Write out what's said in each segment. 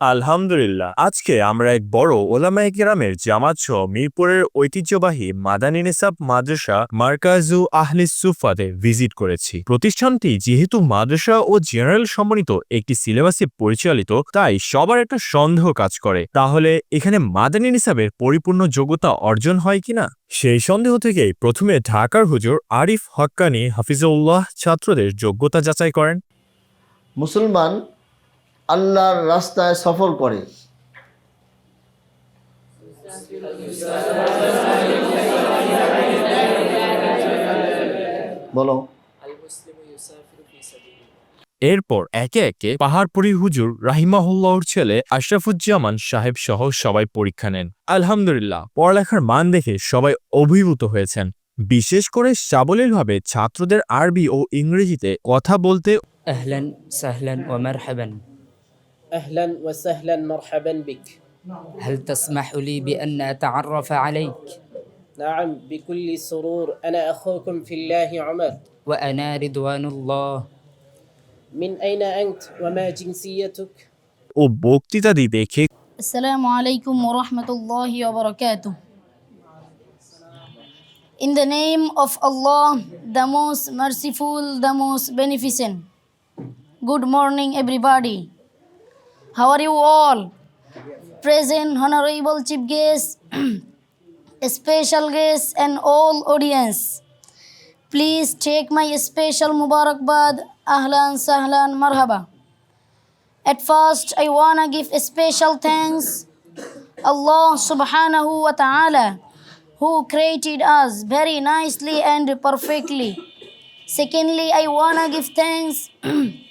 আলহামদুলিল্লাহ। আজকে আমরা এক বড় ওলামায়ে গ্রামের জামাত সহ মিরপুরের ঐতিহ্যবাহী মাদানী নিসাব মাদ্রাসা মার্কাজু আহলিস সুফাতে ভিজিট করেছি। প্রতিষ্ঠানটি যেহেতু মাদ্রাসা ও জেনারেল সম্মানিত একটি সিলেবাসে পরিচালিত, তাই সবার একটা সন্দেহ কাজ করে। তাহলে এখানে মাদানী নিসাবের পরিপূর্ণ যোগ্যতা অর্জন হয় কিনা? সেই সন্দেহ থেকেই প্রথমে ঢাকার হুজুর আরিফ হক্কানি হাফিজউল্লাহ ছাত্রদের যোগ্যতা যাচাই করেন। মুসলমান আল্লাহর রাস্তায় সফর করে। বলো। এরপর একে একে পাহাড়পুরি হুজুর রাহিমাহুল্লাহর ছেলে আশরাফুজ্জামান সাহেব সহ সবাই পরীক্ষা নেন। আলহামদুলিল্লাহ পড়ালেখার মান দেখে সবাই অভিভূত হয়েছেন। বিশেষ করে সাবলীলভাবে ছাত্রদের আরবি ও ইংরেজিতে কথা বলতে আহলান সাহলান ওমার হাবান أهلا وسهلا مرحبا بك هل تسمح لي بأن أتعرف عليك نعم بكل سرور أنا أخوكم في الله عمر وأنا رضوان الله من أين أنت وما جنسيتك؟ ও বক্তৃতাদি দেখে Assalamu alaikum wa rahmatullahi wa barakatuh. In the name of Allah, the most merciful, the most beneficent. Good morning, everybody. How are you all? Present, honorable chief guests, special guests, and all audience. Please take my special Mubarakbad. Ahlan, sahlan, marhaba. At first, I wanna give a special thanks Allah subhanahu wa ta'ala who created us very nicely and perfectly. Secondly, I wanna give thanks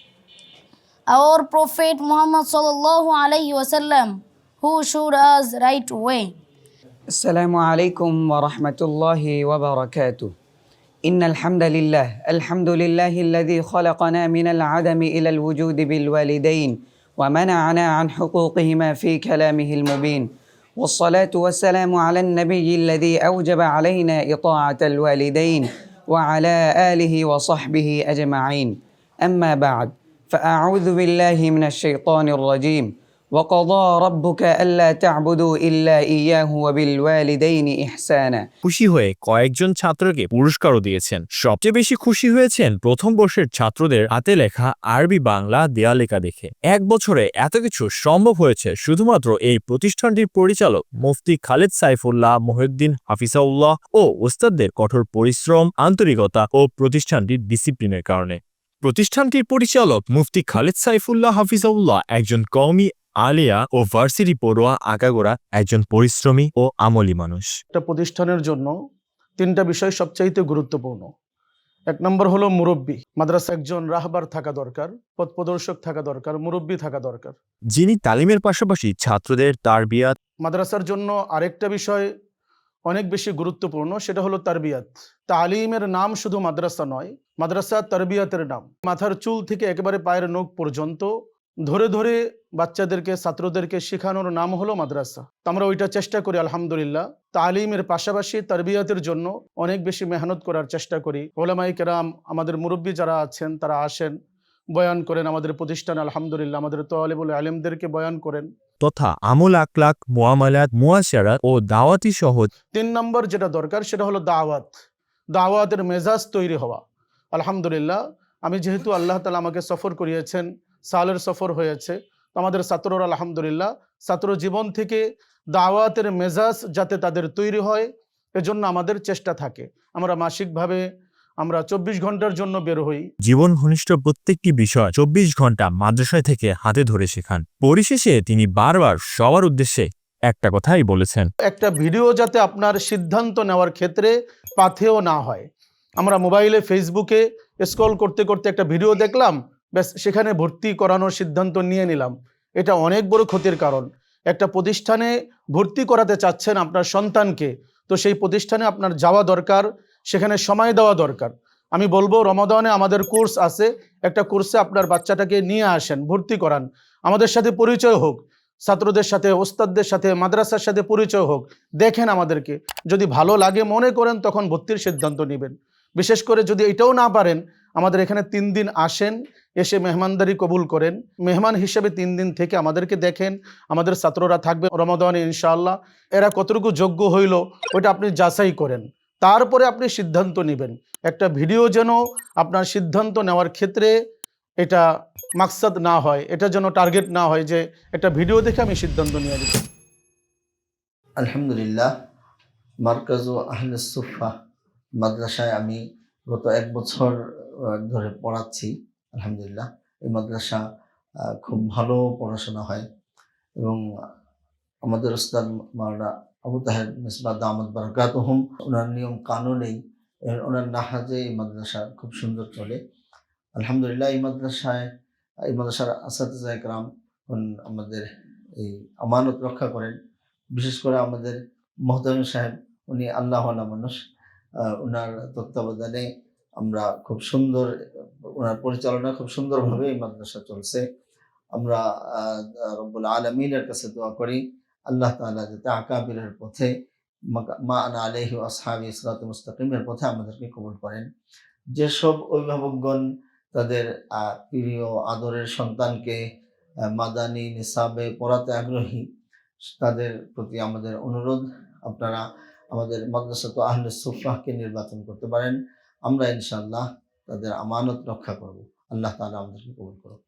our Prophet Muhammad sallallahu alayhi wasallam who showed us right way. السلام عليكم ورحمة الله وبركاته. إن الحمد لله، الحمد لله الذي خلقنا من العدم إلى الوجود بالوالدين ومنعنا عن حقوقهما في كلامه المبين. والصلاة والسلام على النبي الذي أوجب علينا إطاعة الوالدين وعلى آله وصحبه أجمعين. أما بعد فأعوذ بالله من الشيطان الرجيم. وقضى ربك ألا تعبدوا إلا إياه وبالوالدين إحسانا খুশি হয়ে কয়েকজন ছাত্রকে পুরস্কারও দিয়েছেন সবচেয়ে বেশি খুশি হয়েছেন প্রথম বর্ষের ছাত্রদের হাতে লেখা আরবি বাংলা দেয়ালেখা দেখে এক বছরে এত কিছু সম্ভব হয়েছে শুধুমাত্র এই প্রতিষ্ঠানটির পরিচালক মুফতি খালেদ সাইফুল্লাহ মহিউদ্দিন হাফিজাউল্লাহ ও ওস্তাদদের কঠোর পরিশ্রম আন্তরিকতা ও প্রতিষ্ঠানটির ডিসিপ্লিনের কারণে প্রতিষ্ঠানটির পরিচালক মুফতি খালেদ সাইফুল্লাহ হাফিজাউল্লাহ একজন কওমি আলিয়া ও ভার্সিটি পড়ুয়া আগাগোড়া একজন পরিশ্রমী ও আমলি মানুষ। একটা প্রতিষ্ঠানের জন্য তিনটা বিষয় সবচাইতে গুরুত্বপূর্ণ। এক নম্বর হলো মুরব্বী। মাদ্রাসা একজন রাহবার থাকা দরকার পথ প্রদর্শক থাকা দরকার মুরব্বী থাকা দরকার। যিনি তালিমের পাশাপাশি ছাত্রদের তার তারবিয়াত মাদ্রাসার জন্য আরেকটা বিষয় অনেক বেশি গুরুত্বপূর্ণ, সেটা হলো তারবিয়াত। তালিমের নাম শুধু মাদ্রাসা নয়, মাদ্রাসা তারবিয়াতের নাম। মাথার চুল থেকে একেবারে পায়ের নখ পর্যন্ত ধরে ধরে বাচ্চাদেরকে, ছাত্রদেরকে শেখানোর নাম হলো মাদ্রাসা। তো আমরা ওইটা চেষ্টা করি, আলহামদুলিল্লাহ। তালিমের পাশাপাশি তারবিয়াতের জন্য অনেক বেশি মেহনত করার চেষ্টা করি। ওলামাই কেরাম, আমাদের মুরব্বী যারা আছেন, তারা আসেন, বয়ান করেন আমাদের প্রতিষ্ঠান, আলহামদুলিল্লাহ। আমাদের তোয়ালিবুল আলেমদেরকে বয়ান করেন। তথা আমল আকলাক মুয়ামালাত মুয়াশারাত ও দাওয়াতি সহ তিন নম্বর যেটা দরকার সেটা হলো দাওয়াত। দাওয়াতের মেজাজ তৈরি হওয়া। আলহামদুলিল্লাহ, আমি যেহেতু আল্লাহ তালা আমাকে সফর করিয়েছেন, সালের সফর হয়েছে আমাদের ছাত্ররা আলহামদুলিল্লাহ, ছাত্র জীবন থেকে দাওয়াতের মেজাজ যাতে তাদের তৈরি হয়, এজন্য আমাদের চেষ্টা থাকে। আমরা মাসিকভাবে আমরা চব্বিশ ঘণ্টার জন্য বের হই। জীবন ঘনিষ্ঠ প্রত্যেকটি বিষয় চব্বিশ ঘণ্টা মাদ্রাসায় থেকে হাতে ধরে শেখান। পরিশেষে তিনি বারবার সবার উদ্দেশ্যে একটা কথাই বলেছেন। একটা ভিডিও যাতে আপনার সিদ্ধান্ত নেওয়ার ক্ষেত্রে পাথেও না হয়। আমরা মোবাইলে ফেসবুকে স্ক্রল করতে করতে একটা ভিডিও দেখলাম ব্যাস সেখানে ভর্তি করানোর সিদ্ধান্ত নিয়ে নিলাম। এটা অনেক বড় ক্ষতির কারণ। একটা প্রতিষ্ঠানে ভর্তি করাতে চাচ্ছেন আপনার সন্তানকে তো সেই প্রতিষ্ঠানে আপনার যাওয়া দরকার সেখানে সময় দেওয়া দরকার। আমি বলব, রমাদানে আমাদের কোর্স আছে। একটা কোর্সে আপনার বাচ্চাটাকে নিয়ে আসেন, ভর্তি করান। আমাদের সাথে পরিচয় হোক, ছাত্রদের সাথে, ওস্তাদদের সাথে, মাদ্রাসার সাথে পরিচয় হোক, দেখেন আমাদেরকে। যদি ভালো লাগে, মনে করেন, তখন ভর্তির সিদ্ধান্ত নেবেন। বিশেষ করে যদি এটাও না পারেন, আমাদের এখানে তিন দিন আসেন, এসে মেহমানদারি কবুল করেন। মেহমান হিসেবে তিন দিন থেকে আমাদেরকে দেখেন, আমাদের ছাত্ররা থাকবে রমাদানে ইনশাআল্লাহ। এরা কতটুকু যোগ্য হইল, ওইটা আপনি যাচাই করেন। তারপরে আপনি সিদ্ধান্ত নেবেন। একটা ভিডিও যেন আপনার সিদ্ধান্ত নেওয়ার ক্ষেত্রে এটা মাকসাদ না হয়, এটা যেন টার্গেট না হয় যে একটা ভিডিও দেখে আমি সিদ্ধান্ত নিয়ে নিতে আলহামদুলিল্লাহ, মার্কাজ ও আহলে সুফা মাদ্রাসায় আমি গত এক বছর ধরে পড়াচ্ছি, আলহামদুলিল্লাহ। এই মাদ্রাসা খুব ভালো পড়াশোনা হয় এবং আমাদের ওস্তাদ মাওলানা আবু তাহের মিসবাদ আহমদ বারকাতহম। ওনার নিয়ম কানুনেই ওনার নাহাজে এই মাদ্রাসা খুব সুন্দর চলে। আলহামদুলিল্লাহ, এই মাদ্রাসায়, এই মাদ্রাসার আসাদিজা একরাম আমাদের এই আমানত রক্ষা করেন। বিশেষ করে আমাদের মহতামিম সাহেব, উনি আল্লাহওয়ালা মানুষ। ওনার তত্ত্বাবধানে আমরা খুব সুন্দর ওনার পরিচালনা খুব সুন্দরভাবে এই মাদ্রাসা চলছে। আমরা রব্বুল আলমিনের কাছে দোয়া করি। আল্লাহ তাআলা যাতে আকাবিরের পথে মা আনা আলহি আসহাবি ইসরাত মুস্তাকিমের পথে আমাদেরকে কবুল করেন। যেসব অভিভাবকগণ তাদের প্রিয় আদরের সন্তানকে মাদানি নিসাবে পড়াতে আগ্রহী, তাদের প্রতি আমাদের অনুরোধ, আপনারা আমাদের মাদ্রাসা তো আহলে সুফাহকে নির্বাচন করতে পারেন, আমরা ইনশাল্লাহ তাদের আমানত রক্ষা করব। আল্লাহ তাআলা আমাদেরকে কবুল করুন